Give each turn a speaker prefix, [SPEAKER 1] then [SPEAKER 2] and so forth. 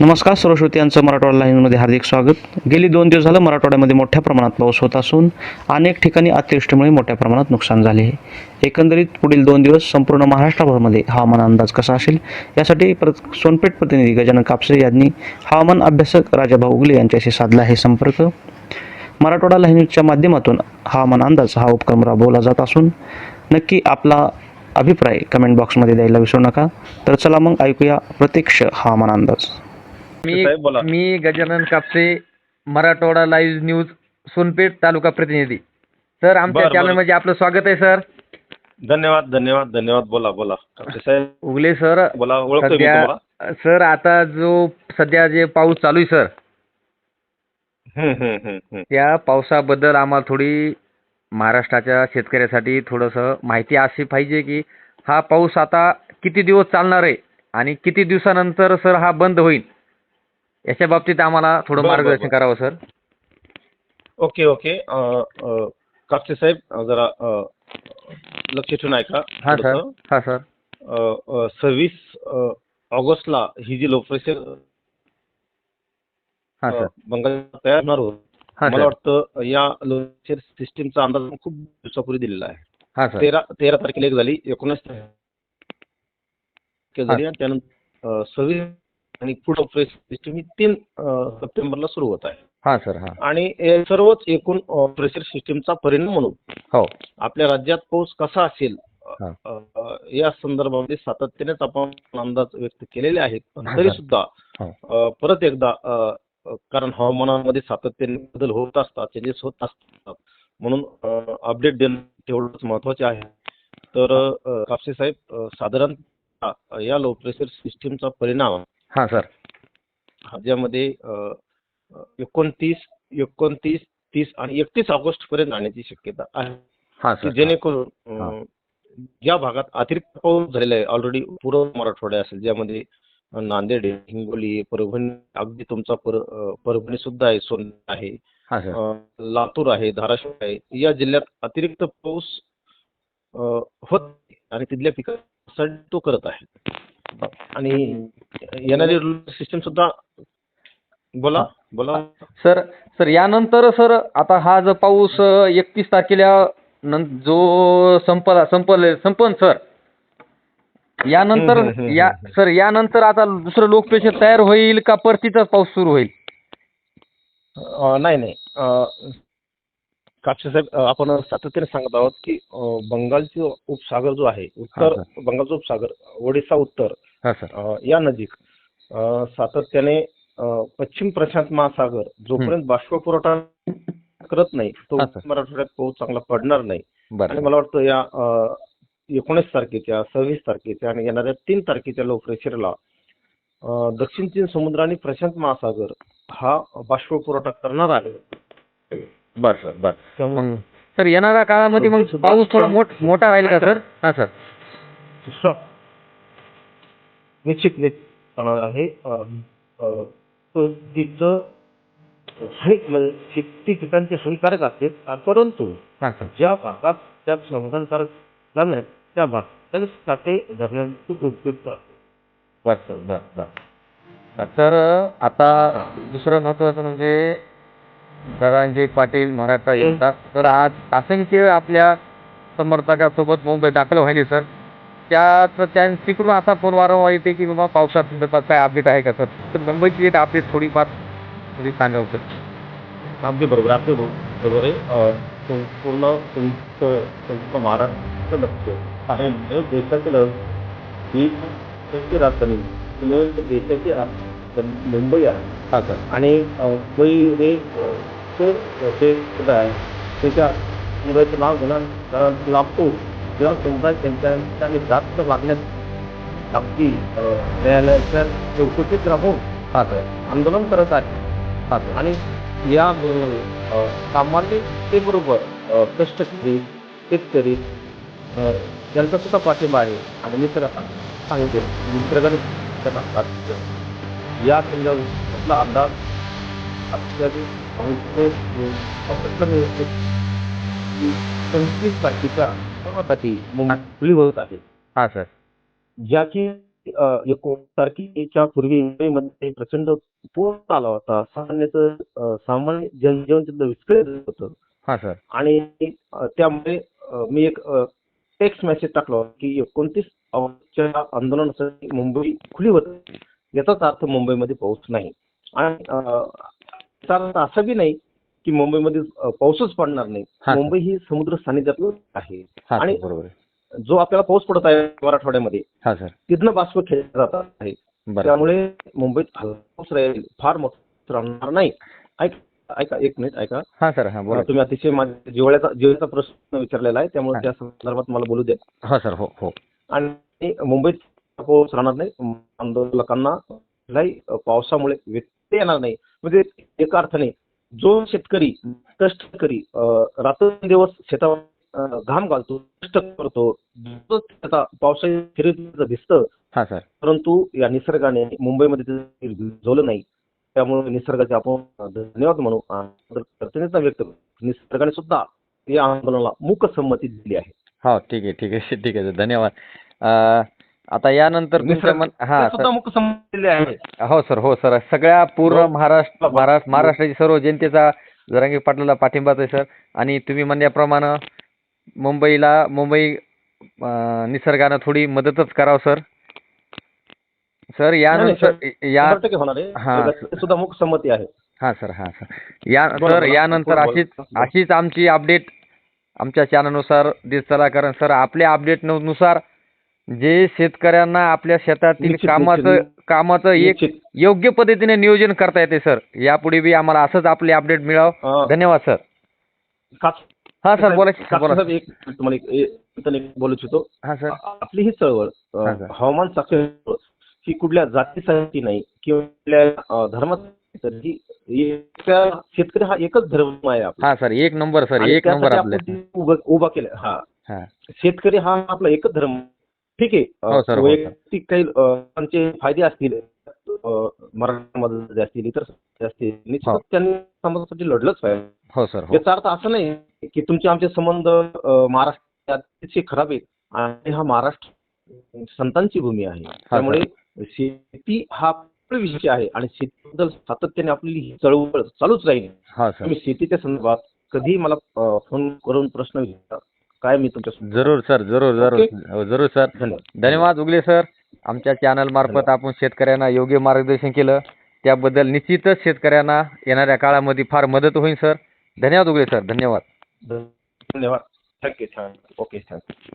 [SPEAKER 1] नमस्कार सर्व श्रोत्यांचं मराठवाडा लाईनमध्ये हार्दिक स्वागत. गेली दोन दिवस झालं मराठवाड्यामध्ये मोठ्या प्रमाणात पाऊस होत असून अनेक ठिकाणी अतिवृष्टीमुळे मोठ्या प्रमाणात नुकसान झाले आहे. एकंदरीत पुढील दोन दिवस संपूर्ण महाराष्ट्राभरमध्ये हवामान अंदाज कसा असेल? यासाठी प्र सोनपेठ प्रतिनिधी गजानन कापसे यांनी हवामान अभ्यासक राजाभाऊ उगले यांच्याशी साधला आहे संपर्क. मराठवाडा लाईनच्या माध्यमातून हवामान अंदाज हा उपक्रम राबवला जात असून नक्की आपला अभिप्राय कमेंट बॉक्समध्ये द्यायला विसरू नका. तर चला मग ऐकूया प्रत्यक्ष हवामान अंदाज.
[SPEAKER 2] मी
[SPEAKER 3] साहेब बोला.
[SPEAKER 2] मी गजानन कापसे मराठवाडा लाईव्ह न्यूज सोनपेठ तालुका प्रतिनिधी. सर आमच्या
[SPEAKER 3] बरं, बरं.
[SPEAKER 2] चॅनलमध्ये आपलं स्वागत आहे सर.
[SPEAKER 3] धन्यवाद धन्यवाद धन्यवाद. बोला बोला. कापसे साहेब
[SPEAKER 2] उगले सर.
[SPEAKER 3] बोला मी
[SPEAKER 2] सध्या
[SPEAKER 3] तुम्हाला?
[SPEAKER 2] सर आता जो सध्या जे पाऊस चालू आहे सर.
[SPEAKER 3] हम्म, हम्म, हम्म, हम्म.
[SPEAKER 2] त्या पावसाबद्दल आम्हाला थोडी महाराष्ट्राच्या शेतकऱ्यासाठी थोडंसं माहिती अशी पाहिजे की हा पाऊस आता किती दिवस चालणार आहे आणि किती दिवसानंतर सर हा बंद होईल? याच्या बाबतीत आम्हाला थोडं
[SPEAKER 3] बरं, बरं,
[SPEAKER 2] मार्गदर्शन
[SPEAKER 3] बरं.
[SPEAKER 2] करावं सर.
[SPEAKER 3] Okay okay. अं, अं, कापसे साहेब अं, जरा अं, लक्ष ठेवून ऐका
[SPEAKER 2] हां सर.
[SPEAKER 3] थोडंसं.
[SPEAKER 2] हां सर.
[SPEAKER 3] अं, अं, सव्वीस अं, ऑगस्टला ही जी लो प्रेशर
[SPEAKER 2] हां सर.
[SPEAKER 3] बंगाल तयार होणार होत.
[SPEAKER 2] हां
[SPEAKER 3] मला
[SPEAKER 2] सर.
[SPEAKER 3] वाटतं या लो प्रेशर सिस्टीमचा अंदाज खूप दिवसापूर्वी दिलेला आहे.
[SPEAKER 2] हां सर.
[SPEAKER 3] तेरा तेरा तारखेला एक झाली एकोणीस तारखेला झाली आणि त्यानंतर सव्वीस आणि फूड ऑफ सिस्टीम ही तीन सप्टेंबरला सुरू होत आहे.
[SPEAKER 2] हां सर हां.
[SPEAKER 3] आणि सर्वच एकूण प्रेशर सिस्टीमचा परिणाम म्हणून
[SPEAKER 2] हो.
[SPEAKER 3] आपल्या राज्यात पाऊस कसा असेल या संदर्भामध्ये सातत्यानेच आपण अंदाज व्यक्त केलेले आहेत. पण तरी. सुद्धा
[SPEAKER 2] हो.
[SPEAKER 3] परत एकदा कारण हवामानामध्ये सातत्याने बदल होत असतात चेंजेस होत असतात. म्हणून अपडेट देणं तेवढंच महत्त्वाचे आहे. तर कापसे साहेब साधारण या लो प्रेशर सिस्टीमचा परिणाम
[SPEAKER 2] हां सर.
[SPEAKER 3] अ, एकोणतीस एकोणतीस तीस आणि एकतीस ऑगस्ट पर्यंत जाण्याची शक्यता आहे. जेणेकरून ज्या भागात अतिरिक्त पाऊस झालेला आहे ऑलरेडी पूर्व मराठवाडा असेल ज्यामध्ये नांदेड हिंगोली परभणी अगदी तुमचा परभणी सुद्धा आहे सोन आहे.
[SPEAKER 2] हां
[SPEAKER 3] लातूर आहे धाराशिव आहे या जिल्ह्यात अतिरिक्त पाऊस होत आणि तिथल्या पिकासाठी तो करत आहे. आणि येणारी सिस्टम सुद्धा बोला बोला.
[SPEAKER 2] सर सर यानंतर सर आता हा जो पाऊस एकतीस तारखेला नं जो संपला संपल संपन सर. यानंतर
[SPEAKER 3] हम्म, हम्म, हम्म,
[SPEAKER 2] या
[SPEAKER 3] हम्म.
[SPEAKER 2] सर यानंतर आता दुसरं लोकपेशर तयार होईल का? परतीचाच पाऊस सुरू होईल?
[SPEAKER 3] अं, नाही नाही. अं, कापसे साहेब अं, आपण सातत्याने सांगत आहोत की अं, बंगालचे उपसागर जो आहे उत्तर
[SPEAKER 2] हा,
[SPEAKER 3] बंगालचा उपसागर ओडिसा उत्तर
[SPEAKER 2] हां सर.
[SPEAKER 3] अं, या नजीक. अं, सातत्याने अं, पश्चिम प्रशांत महासागर जोपर्यंत बाष्प पुरवठा करत नाही तो
[SPEAKER 2] हा.
[SPEAKER 3] मराठवाड्यात पाऊस चांगला पडणार नाही. आणि
[SPEAKER 2] बरं
[SPEAKER 3] मला वाटतं या अं, एकोणीस तारखेच्या सव्वीस तारखेच्या आणि येणाऱ्या तीन तारखेच्या लो प्रेशरला दक्षिण चीन समुद्र आणि प्रशांत महासागर हा बाष्प पुरवठा करणार आहे.
[SPEAKER 2] बरं सर. बरं.
[SPEAKER 3] त्यामुळे
[SPEAKER 2] मग सर येणाऱ्या काळामध्ये मग पाऊस थोडा मोठ मोठा राहील का सर? हां सर.
[SPEAKER 3] स- निश्चित आहे. अं, अं, तो तिथं हे म्हणजे शेती पिकांचे हानिकारक असते परंतु ज्या भागात त्या समाधानकारक झाले त्या भागात साठे धरण्याची उपयुक्त
[SPEAKER 2] तर आता दुसरं महत्त्वाचं म्हणजे धनंजय पाटील मराठा येतात तर आज असंख्य आपल्या समर्थकासोबत मुंबई दाखल व्हायली सर. त्यात त्यां तिकडून असा फोन वारंवार येते की बाबा पावसात संदर्भात काय अपडेट आहे का सर? तर मुंबईची एक अपडेट थोडीफार थोडी सांगा सर
[SPEAKER 3] अगदी बरोबर अगदी बरोबर आहे. अं, तुम- पूर्ण तुमचं तुमचं महाराष्ट्र लक्ष आहे म्हणजे देशाचे लक्ष. ही राजधानी म्हणजे देशाची मुंबई आहे.
[SPEAKER 2] हां सर.
[SPEAKER 3] आणि मुंबई हे ते आहे. त्याच्या मुंबईचं नाव घेणार लागतो जेव्हा समजा त्यांच्या जास्त मागण्यात अगदी न्यायालयाच्या चौकशीत राहून
[SPEAKER 2] हां सर.
[SPEAKER 3] आंदोलन करत आहे
[SPEAKER 2] हां सर.
[SPEAKER 3] आणि या सामान्यतेबरोबर कष्टकरी शेतकरी यांचा सुद्धा पाठिंबा आहे. आणि मी तर सांगते असतात. या संदर्भातला अंदाज पंचवीस तारखेच्या साठी मुंबई होत आहे.
[SPEAKER 2] हां सर.
[SPEAKER 3] ज्याची अ, एकोणीस तारखेच्या पूर्वी मुंबईमध्ये प्रचंड पूर आला होता सामान्याचं सामान्य जनजीवन तिथलं विस्कळीत होतं.
[SPEAKER 2] हा सर.
[SPEAKER 3] आणि त्यामुळे मी एक टेक्स्ट मेसेज टाकला होता की एकोणतीस ऑगस्टच्या आंदोलनासाठी मुंबई खुली होती याचाच अर्थ मुंबईमध्ये पाऊस नाही. आणि असा बी नाही की मुंबईमध्ये पाऊसच पडणार नाही. मुंबई ही समुद्र सानिध्यातलं आहे. आणि-. जो आपल्याला पाऊस पडत आहे मराठवाड्यामध्ये तिथनं बाष्प खेळला जात आहे. त्यामुळे मुंबईत पाऊस राहील फार मोठा राहणार नाही. ऐका ऐका एक मिनिट ऐका.
[SPEAKER 2] हा सर हा बोला.
[SPEAKER 3] तुम्ही अतिशय माझ्या जिवळ्याचा जिवळ्याचा प्रश्न विचारलेला आहे त्यामुळे. त्या संदर्भात मला बोलू द्या.
[SPEAKER 2] हा सर हो हो.
[SPEAKER 3] आणि मुंबईत पाऊस राहणार नाही. आंदोलकांना पावसामुळे व्यत्यय येणार नाही. म्हणजे एका अर्थाने जो शेतकरी कष्टकरी रात्रंदिवस शेतावर घाम घालतो कष्ट करतो पावसाळी फिरत
[SPEAKER 2] हा सर.
[SPEAKER 3] परंतु या निसर्गाने मुंबईमध्ये भिजवलं नाही त्यामुळे निसर्गाचे आपण धन्यवाद म्हणू कृतज्ञता व्यक्त करू. निसर्गाने सुद्धा या आंदोलनाला मूक संमती दिली आहे.
[SPEAKER 2] हो ठीक आहे ठीक आहे ठीक आहे धन्यवाद. आता यानंतर तुमच्या
[SPEAKER 3] निसर्ग-
[SPEAKER 2] मन हा
[SPEAKER 3] ते सुद्धा आहे.
[SPEAKER 2] हो सर हो सर. सगळ्या पूर्ण
[SPEAKER 3] हो.
[SPEAKER 2] महाराष्ट्र महाराष्ट्र महाराष्ट्राची सर्व जनतेचा जरांगी पाटलाला पाठिंबाच आहे सर. आणि तुम्ही म्हणल्याप्रमाणे मुंबईला मुंबई अं, निसर्गानं थोडी मदतच करावं सर. सर यानंतर या
[SPEAKER 3] शंभर टक्के होणार
[SPEAKER 2] हा.
[SPEAKER 3] आहे ते सुद्धा मूक संमती आहे.
[SPEAKER 2] हा सर हा सर. या
[SPEAKER 3] बोला,
[SPEAKER 2] सर
[SPEAKER 3] बोला.
[SPEAKER 2] यानंतर
[SPEAKER 3] बोला,
[SPEAKER 2] अशीच
[SPEAKER 3] बोला.
[SPEAKER 2] अशीच आमची अपडेट आमच्या चॅनलनुसार देत चला कारण सर आपल्या अपडेटनुसार जे शेतकऱ्यांना आपल्या शेतातील
[SPEAKER 3] निश्चित,
[SPEAKER 2] कामाचं
[SPEAKER 3] निश्चित.
[SPEAKER 2] कामाचं एक
[SPEAKER 3] निश्चित.
[SPEAKER 2] योग्य पद्धतीने नियोजन करता येते सर. यापुढे बी आम्हाला असंच आपले अपडेट मिळावं.
[SPEAKER 3] अं,
[SPEAKER 2] धन्यवाद सर.
[SPEAKER 3] कास-
[SPEAKER 2] हा सर बोला की,
[SPEAKER 3] कास-
[SPEAKER 2] बोला.
[SPEAKER 3] साहेब, एक तुम्हाला एक- एक इथं एक बोलू इच्छितो.
[SPEAKER 2] हा सर.
[SPEAKER 3] आपली ही चळवळ अं,
[SPEAKER 2] हा, सर.
[SPEAKER 3] हवामान साखळी ही कुठल्या जातीसाठी नाही किंवा कुठल्या अं, धर्मासाठी तर ही एका शेतकरी हा एकच धर्म आहे आपला.
[SPEAKER 2] हा सर. एक नंबर सर.
[SPEAKER 3] आणि
[SPEAKER 2] एक नंबर
[SPEAKER 3] त्यासाठी
[SPEAKER 2] आपले.
[SPEAKER 3] आपण ते उभं उभा केलं. हा.
[SPEAKER 2] हा.
[SPEAKER 3] शेतकरी हा आपला एकच धर्म ठीक आहे.
[SPEAKER 2] हो हो.
[SPEAKER 3] वैयक्तिक काही फायदे असतील मराठा असतील इतर असतील
[SPEAKER 2] हो.
[SPEAKER 3] त्यांनी समाजासाठी लढलंच पाहिजे.
[SPEAKER 2] सर
[SPEAKER 3] याचा अर्थ असं नाही की तुमचे आमचे संबंध महाराष्ट्रात खराब आहेत आणि हा महाराष्ट्र संतांची भूमी आहे. त्यामुळे शेती हा विषय आहे आणि शेतीबद्दल सातत्याने आपली ही चळवळ चालूच राहील. तुम्ही शेतीच्या संदर्भात कधीही मला फोन करून प्रश्न विचारा. काय मी तुमच्या
[SPEAKER 2] जरूर सर जरूर जरूर. हो, जरूर सर.
[SPEAKER 3] धन्यवाद.
[SPEAKER 2] धन्यवाद उगले सर. आमच्या चॅनल मार्फत आपण शेतकऱ्यांना योग्य मार्गदर्शन केलं. त्याबद्दल निश्चितच शेतकऱ्यांना येणाऱ्या काळामध्ये फार मदत होईल सर. धन्यवाद उगले सर. धन्यवाद.
[SPEAKER 3] धन्यवाद. Thank you thank you. Okay thank you.